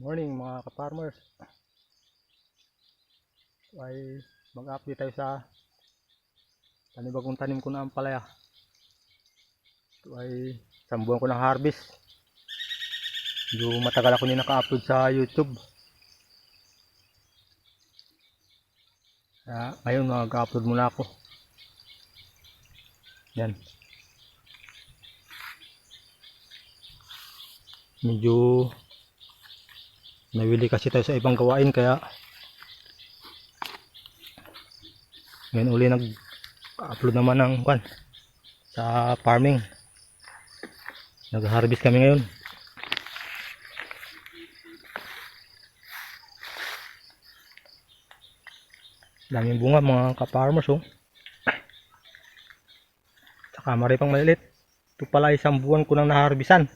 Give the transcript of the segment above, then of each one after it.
Morning mga ka-farmers. Ay mag-update tayo sa panibagong tanim ko na ang palaya. Ito ay isang ko ng harvest. Medyo matagal ako na naka-upload sa YouTube. Kaya ngayon mag-upload muna ako. Yan. Medyo nawili kasi tayo sa ibang gawain kaya ngayon uli nag upload naman ng kwan sa farming. Nag harvest kami ngayon. Daming bunga mga ka-farmers oh. Saka mari pang malilit ito pala isang buwan ko nang naharbisan.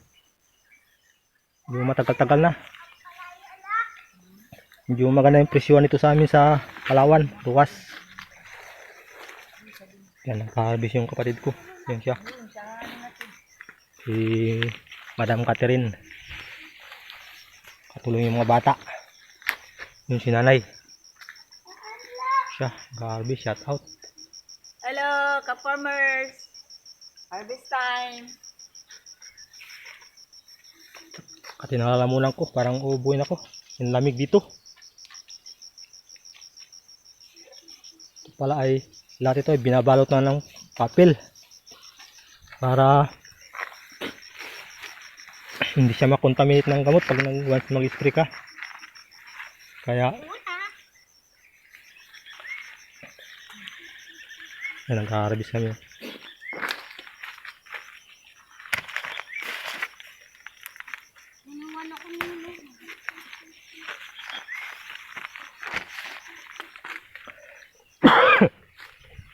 Hindi matagal-tagal na medyo maganda yung presyon nito sa amin sa Palawan, Ruwas. Yan, nagka-harvest yung kapatid ko. Yan siya. Si Madam Catherine. Katulong yung mga bata. Yung si nanay. Siya, nagka-harvest. Shout out. Hello, ka-farmers! Harvest time! Katinalalamunan ko, parang uubuin ako. Yung lamig dito. Pala ay, lahat ito ay binabalot na ng papel. Para hindi siya makontaminate ng gamot pag nang once mag-spray ka. Kaya, yan, nagka-harvest kami.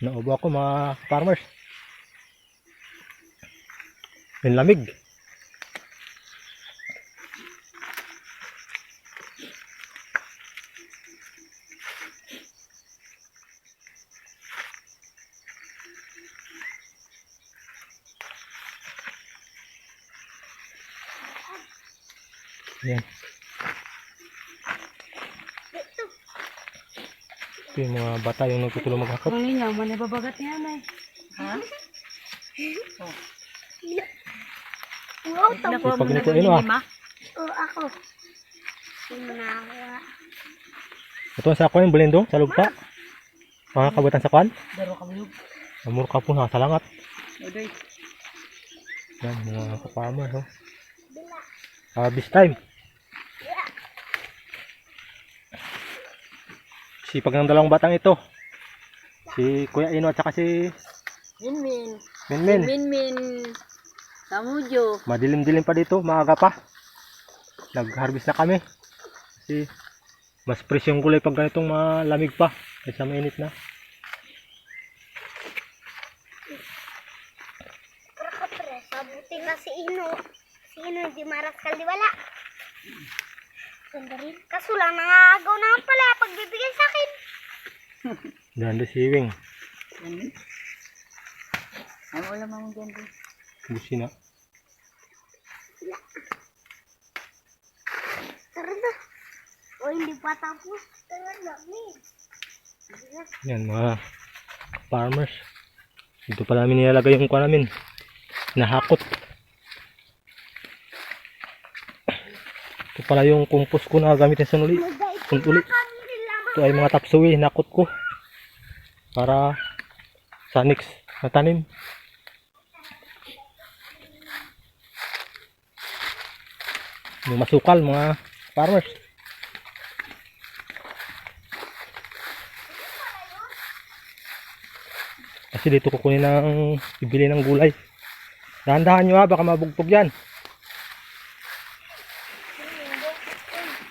Naubo ako mga farmers. Yung lamig. Yan. Ito yung mga bata yung nagtutulong maghakot. Kung ninyo, mo nababagat niya na eh. Ha? Wow, Nakuha Pag mo na ganito, doon ano, ah? Oo, ako. Sino na ako? ah? Ito ang sa sa lugta. Mga kabatan sa kwan. Daro ka bilog. Namuro ka po sa langat. Udoy. Yan, mga ka-farmer. Oh. Harvest time. Sipag ng dalawang batang ito. Si Kuya Ino at saka si Minmin. Minmin. Minmin. Samudyo. Madilim-dilim pa dito, maaga pa. Nag-harvest na kami. Kasi mas fresh yung kulay pag ganitong malamig pa. Kaysa mainit na. Pero ka pre, sabuti na si Ino. Si Ino hindi maras kaliwala. Ganda rin. Kaso lang nangagaw naman pala pagbibigay sa akin. Yan, receiving. Yan. Ang ulam mo dyan din. Busi na. Tara na. O hindi pa tapos. Tara na, min. Yan, mga farmers. Dito pa namin nilalagay yung kuha namin. Nahakot. Ito pala yung compost ko na gamitin sa nuli. Kuntuli. Ito ay mga tapsuwi, nakot ko. Para sa next na tanim. Masukal mga farmers. Kasi dito kukunin ng bibili ng gulay. Dahan-dahan nyo ha, baka mabugtog yan.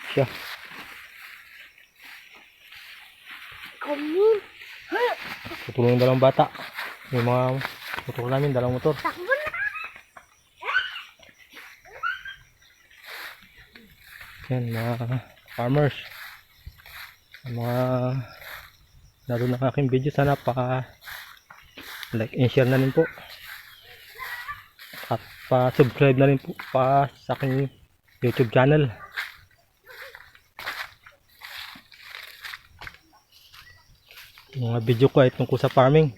Siya. Kumin. Tutulong yung dalawang bata. Yung mga motor namin, dalawang motor. Takbo na. Yan, mga farmers. Mga naroon ng aking video. Sana pa like and share na rin po. At pa-subscribe na rin po pa sa aking YouTube channel. Mga video ko ay tungkol sa farming.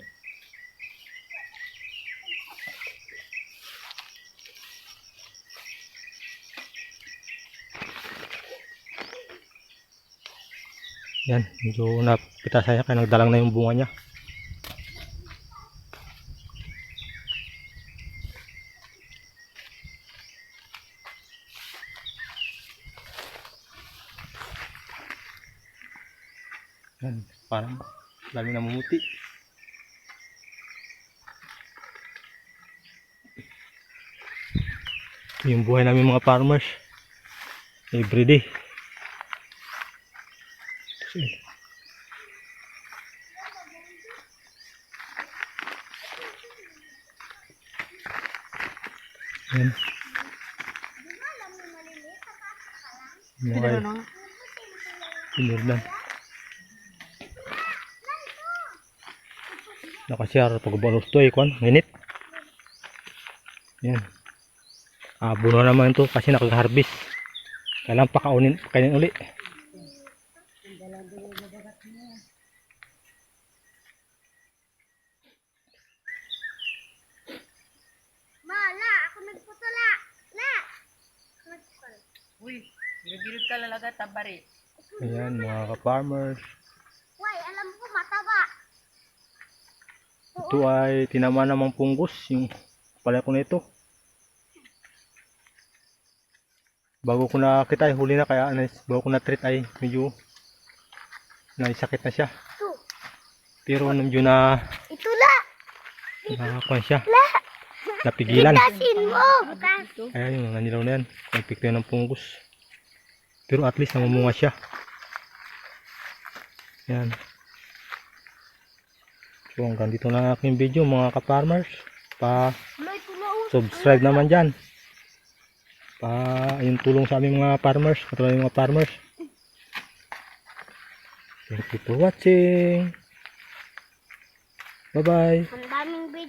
Yan, medyo napitasan niya kaya nagdalang na yung bunga niya. Yan, parang dami namumuti. Yung buhay namin mga farmers. Everyday. Yan. Mga Pwede na no? Pinirdan. Nakasiyar pag balos to eh, kwan, nginit. Yan. Abo na naman to kasi nakag-harvest. Kailangan pakaunin, pakainin uli. Ma, la, ako nagputula. La. Nagputula. Uy, gilid-gilid ka lalaga tabari. Ayan, mga ka-farmers. Ito ay tinama namang punggos yung pala ko nito. Bago ko nakita ay huli na kaya bago ko na treat ay medyo naisakit na siya. Pero medyo na Ito la. nakakuha siya. Napigilan. Kasin mo. Ayan yung mga nilaw na yan. Nagpikto ng punggos. Pero at least namumunga siya. Yan. So hanggang dito na ang aking video mga ka-farmers. Pa subscribe naman dyan. Pa yung tulong sa aming mga farmers. Katulad yung mga farmers. Thank you for watching. Bye bye.